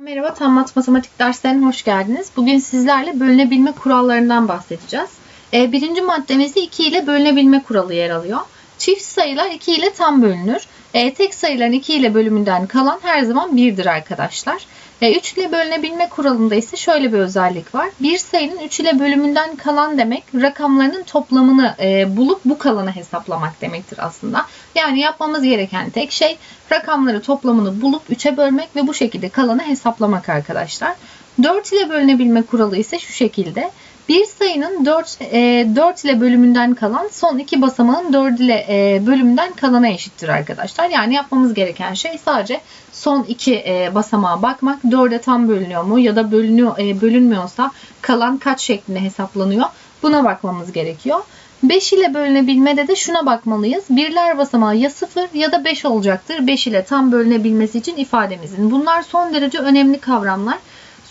Merhaba, Tam Mat Matematik derslerine hoş geldiniz. Bugün sizlerle bölünebilme kurallarından bahsedeceğiz. Ee, birinci maddemizde 2 ile bölünebilme kuralı yer alıyor. Çift sayılar 2 ile tam bölünür. Ee, tek sayıların 2 ile bölümünden kalan her zaman 1'dir arkadaşlar. 3 ile bölünebilme kuralında ise şöyle bir özellik var. Bir sayının 3 ile bölümünden kalan demek rakamlarının toplamını e, bulup bu kalanı hesaplamak demektir aslında. Yani yapmamız gereken tek şey rakamları toplamını bulup 3'e bölmek ve bu şekilde kalanı hesaplamak arkadaşlar. 4 ile bölünebilme kuralı ise şu şekilde. Bir sayının 4, e, 4 ile bölümünden kalan son iki basamağın 4 ile e, bölümünden kalana eşittir arkadaşlar. Yani yapmamız gereken şey sadece son iki e, basamağa bakmak. 4'e tam bölünüyor mu ya da bölünüyor, e, bölünmüyorsa kalan kaç şeklinde hesaplanıyor. Buna bakmamız gerekiyor. 5 ile bölünebilmede de şuna bakmalıyız. Birler basamağı ya 0 ya da 5 olacaktır. 5 ile tam bölünebilmesi için ifademizin. Bunlar son derece önemli kavramlar.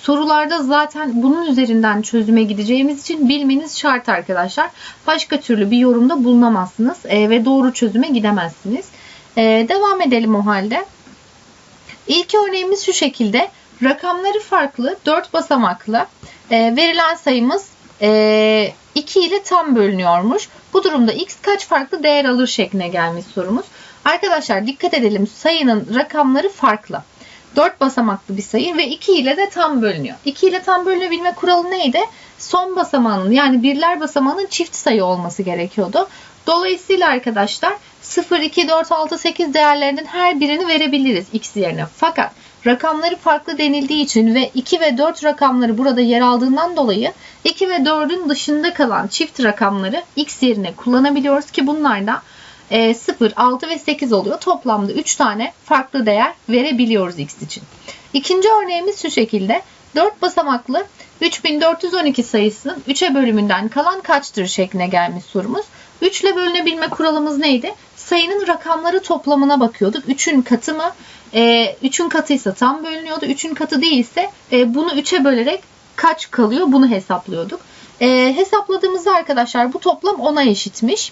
Sorularda zaten bunun üzerinden çözüme gideceğimiz için bilmeniz şart arkadaşlar. Başka türlü bir yorumda bulunamazsınız e, ve doğru çözüme gidemezsiniz. E, devam edelim o halde. İlk örneğimiz şu şekilde. Rakamları farklı, 4 basamaklı. E, verilen sayımız e, 2 ile tam bölünüyormuş. Bu durumda x kaç farklı değer alır şekline gelmiş sorumuz. Arkadaşlar dikkat edelim sayının rakamları farklı. 4 basamaklı bir sayı ve 2 ile de tam bölünüyor. 2 ile tam bölünebilme kuralı neydi? Son basamağının yani birler basamağının çift sayı olması gerekiyordu. Dolayısıyla arkadaşlar 0, 2, 4, 6, 8 değerlerinin her birini verebiliriz x yerine. Fakat rakamları farklı denildiği için ve 2 ve 4 rakamları burada yer aldığından dolayı 2 ve 4'ün dışında kalan çift rakamları x yerine kullanabiliyoruz ki bunlar da 0, 6 ve 8 oluyor. Toplamda 3 tane farklı değer verebiliyoruz x için. İkinci örneğimiz şu şekilde. 4 basamaklı 3412 sayısının 3'e bölümünden kalan kaçtır şekline gelmiş sorumuz. 3 ile bölünebilme kuralımız neydi? Sayının rakamları toplamına bakıyorduk. 3'ün katı mı? 3'ün e, katıysa tam bölünüyordu. 3'ün katı değilse e, bunu 3'e bölerek kaç kalıyor bunu hesaplıyorduk. E, hesapladığımızda arkadaşlar bu toplam 10'a eşitmiş.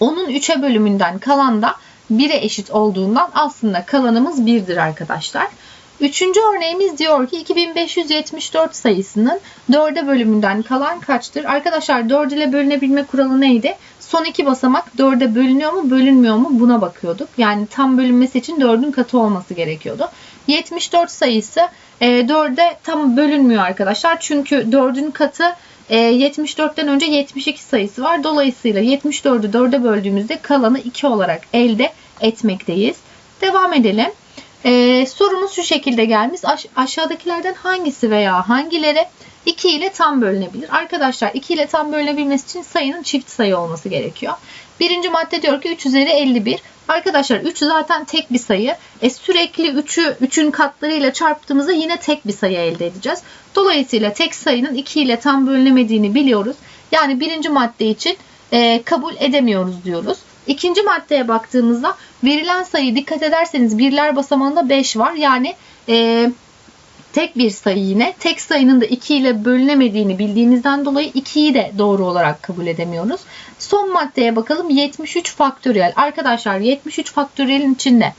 Onun 3'e bölümünden kalan da 1'e eşit olduğundan aslında kalanımız 1'dir arkadaşlar. Üçüncü örneğimiz diyor ki 2574 sayısının 4'e bölümünden kalan kaçtır? Arkadaşlar 4 ile bölünebilme kuralı neydi? Son iki basamak 4'e bölünüyor mu bölünmüyor mu buna bakıyorduk. Yani tam bölünmesi için 4'ün katı olması gerekiyordu. 74 sayısı 4'e tam bölünmüyor arkadaşlar. Çünkü 4'ün katı 74'ten önce 72 sayısı var. Dolayısıyla 74'ü 4'e böldüğümüzde kalanı 2 olarak elde etmekteyiz. Devam edelim. Ee, sorumuz şu şekilde gelmiş. Aş aşağıdakilerden hangisi veya hangileri 2 ile tam bölünebilir? Arkadaşlar 2 ile tam bölünebilmesi için sayının çift sayı olması gerekiyor. Birinci madde diyor ki 3 üzeri 51. Arkadaşlar 3 zaten tek bir sayı. E, sürekli 3'ü 3'ün katlarıyla çarptığımızda yine tek bir sayı elde edeceğiz. Dolayısıyla tek sayının 2 ile tam bölünemediğini biliyoruz. Yani birinci madde için e, kabul edemiyoruz diyoruz. İkinci maddeye baktığımızda verilen sayı dikkat ederseniz birler basamağında 5 var. Yani e, tek bir sayı yine. Tek sayının da 2 ile bölünemediğini bildiğimizden dolayı 2'yi de doğru olarak kabul edemiyoruz. Son maddeye bakalım 73 faktöriyel. Arkadaşlar 73 faktöriyelin içinde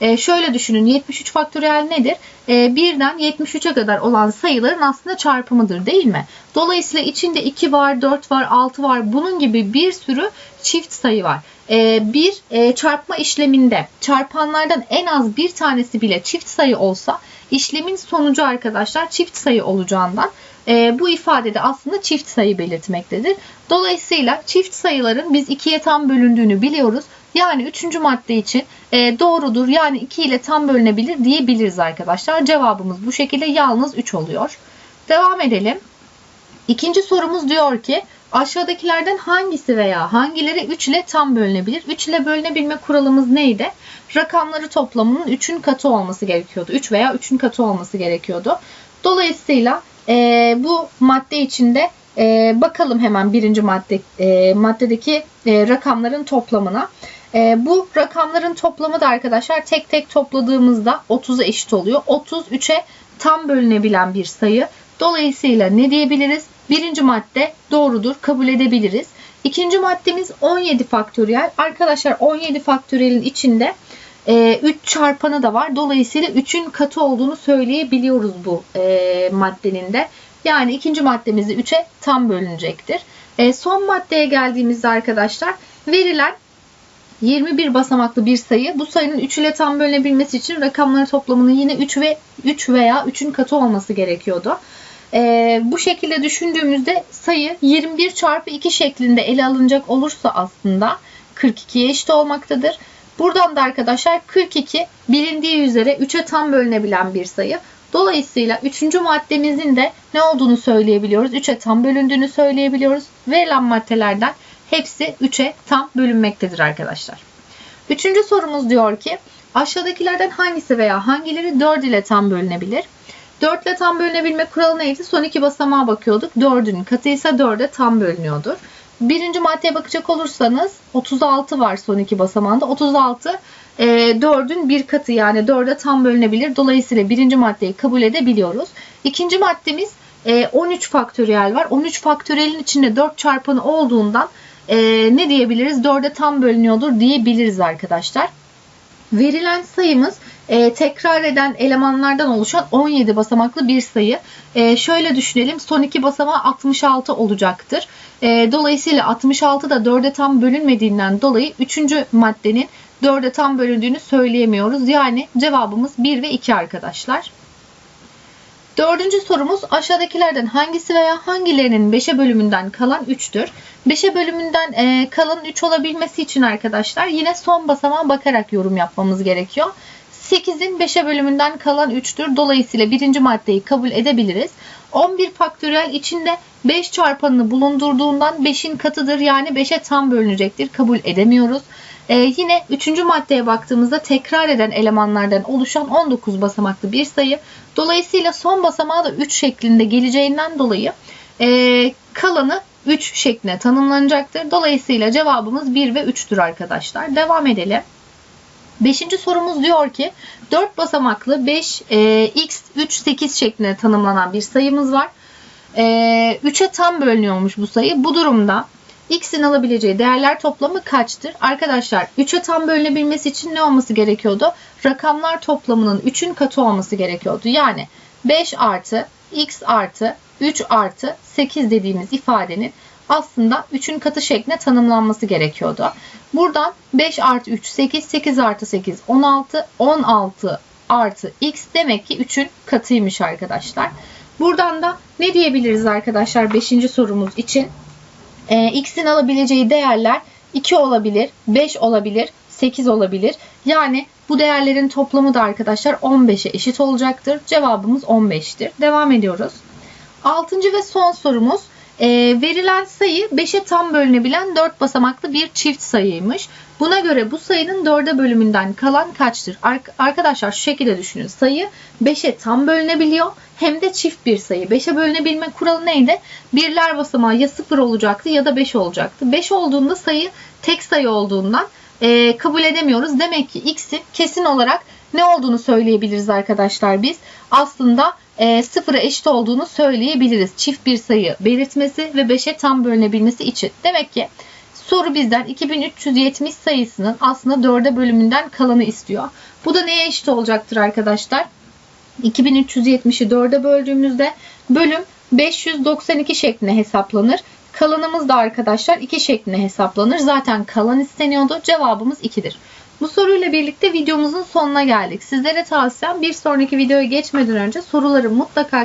e, şöyle düşünün 73 faktöriyel nedir? E, birden 73'e kadar olan sayıların aslında çarpımıdır değil mi? Dolayısıyla içinde 2 var, 4 var, 6 var. Bunun gibi bir sürü çift sayı var. E, bir e, çarpma işleminde çarpanlardan en az bir tanesi bile çift sayı olsa işlemin sonucu arkadaşlar çift sayı olacağından e, bu ifadede aslında çift sayı belirtmektedir. Dolayısıyla çift sayıların biz ikiye tam bölündüğünü biliyoruz. Yani üçüncü madde için e, doğrudur. Yani 2 ile tam bölünebilir diyebiliriz arkadaşlar. Cevabımız bu şekilde yalnız 3 oluyor. Devam edelim. İkinci sorumuz diyor ki aşağıdakilerden hangisi veya hangileri 3 ile tam bölünebilir? 3 ile bölünebilme kuralımız neydi? Rakamları toplamının 3'ün katı olması gerekiyordu. 3 veya 3'ün katı olması gerekiyordu. Dolayısıyla e, bu madde içinde e, bakalım hemen birinci madde e, maddedeki e, rakamların toplamına. E, bu rakamların toplamı da arkadaşlar tek tek topladığımızda 30'a eşit oluyor. 30 3'e tam bölünebilen bir sayı. Dolayısıyla ne diyebiliriz? Birinci madde doğrudur, kabul edebiliriz. İkinci maddemiz 17 faktöriyel. Arkadaşlar 17 faktöriyelin içinde e, 3 çarpanı da var. Dolayısıyla 3'ün katı olduğunu söyleyebiliyoruz bu e, maddenin de. Yani ikinci maddemiz de 3'e tam bölünecektir. E, son maddeye geldiğimizde arkadaşlar verilen 21 basamaklı bir sayı. Bu sayının 3 ile tam bölünebilmesi için rakamları toplamının yine 3 ve 3 veya 3'ün katı olması gerekiyordu. Ee, bu şekilde düşündüğümüzde sayı 21 çarpı 2 şeklinde ele alınacak olursa aslında 42'ye eşit olmaktadır. Buradan da arkadaşlar 42 bilindiği üzere 3'e tam bölünebilen bir sayı. Dolayısıyla 3. maddemizin de ne olduğunu söyleyebiliyoruz. 3'e tam bölündüğünü söyleyebiliyoruz. Verilen maddelerden hepsi 3'e tam bölünmektedir arkadaşlar. Üçüncü sorumuz diyor ki aşağıdakilerden hangisi veya hangileri 4 ile tam bölünebilir? 4 ile tam bölünebilme kuralı neydi? Son iki basamağa bakıyorduk. 4'ün katı ise 4'e tam bölünüyordur. Birinci maddeye bakacak olursanız 36 var son iki basamağında. 36 e, 4'ün bir katı yani 4'e tam bölünebilir. Dolayısıyla birinci maddeyi kabul edebiliyoruz. İkinci maddemiz e, 13 faktöriyel var. 13 faktöriyelin içinde 4 çarpanı olduğundan e, ne diyebiliriz? 4'e tam bölünüyordur diyebiliriz arkadaşlar. Verilen sayımız e, tekrar eden elemanlardan oluşan 17 basamaklı bir sayı. E, şöyle düşünelim son iki basamağı 66 olacaktır. E, dolayısıyla 66 da 4'e tam bölünmediğinden dolayı 3. maddenin 4'e tam bölündüğünü söyleyemiyoruz. Yani cevabımız 1 ve 2 arkadaşlar. Dördüncü sorumuz aşağıdakilerden hangisi veya hangilerinin 5'e bölümünden kalan 3'tür? 5'e bölümünden e, kalan 3 olabilmesi için arkadaşlar yine son basamağa bakarak yorum yapmamız gerekiyor. 8'in 5'e bölümünden kalan 3'tür. Dolayısıyla birinci maddeyi kabul edebiliriz. 11 faktöriyel içinde 5 çarpanını bulundurduğundan 5'in katıdır. Yani 5'e tam bölünecektir. Kabul edemiyoruz. Ee, yine 3. maddeye baktığımızda tekrar eden elemanlardan oluşan 19 basamaklı bir sayı. Dolayısıyla son basamağı da 3 şeklinde geleceğinden dolayı e, kalanı 3 şeklinde tanımlanacaktır. Dolayısıyla cevabımız 1 ve 3'tür arkadaşlar. Devam edelim. Beşinci sorumuz diyor ki 4 basamaklı 5 e, x 3 8 şeklinde tanımlanan bir sayımız var. E, 3'e tam bölünüyormuş bu sayı. Bu durumda x'in alabileceği değerler toplamı kaçtır? Arkadaşlar 3'e tam bölünebilmesi için ne olması gerekiyordu? Rakamlar toplamının 3'ün katı olması gerekiyordu. Yani 5 artı x artı 3 artı 8 dediğimiz ifadenin aslında 3'ün katı şeklinde tanımlanması gerekiyordu. Buradan 5 artı 3 8, 8 artı 8 16, 16 artı x demek ki 3'ün katıymış arkadaşlar. Buradan da ne diyebiliriz arkadaşlar 5. sorumuz için? Ee, x'in alabileceği değerler 2 olabilir, 5 olabilir, 8 olabilir. Yani bu değerlerin toplamı da arkadaşlar 15'e eşit olacaktır. Cevabımız 15'tir. Devam ediyoruz. 6. ve son sorumuz e, verilen sayı 5'e tam bölünebilen 4 basamaklı bir çift sayıymış. Buna göre bu sayının 4'e bölümünden kalan kaçtır? Ar- arkadaşlar şu şekilde düşünün. Sayı 5'e tam bölünebiliyor hem de çift bir sayı. 5'e bölünebilme kuralı neydi? Birler basamağı ya 0 olacaktı ya da 5 olacaktı. 5 olduğunda sayı tek sayı olduğundan e, kabul edemiyoruz. Demek ki x'in kesin olarak ne olduğunu söyleyebiliriz arkadaşlar biz. Aslında e, sıfıra eşit olduğunu söyleyebiliriz. Çift bir sayı belirtmesi ve 5'e tam bölünebilmesi için. Demek ki soru bizden 2370 sayısının aslında 4'e bölümünden kalanı istiyor. Bu da neye eşit olacaktır arkadaşlar? 2370'i 4'e böldüğümüzde bölüm 592 şeklinde hesaplanır. Kalanımız da arkadaşlar 2 şeklinde hesaplanır. Zaten kalan isteniyordu. Cevabımız 2'dir. Bu soruyla birlikte videomuzun sonuna geldik. Sizlere tavsiyem bir sonraki videoya geçmeden önce soruları mutlaka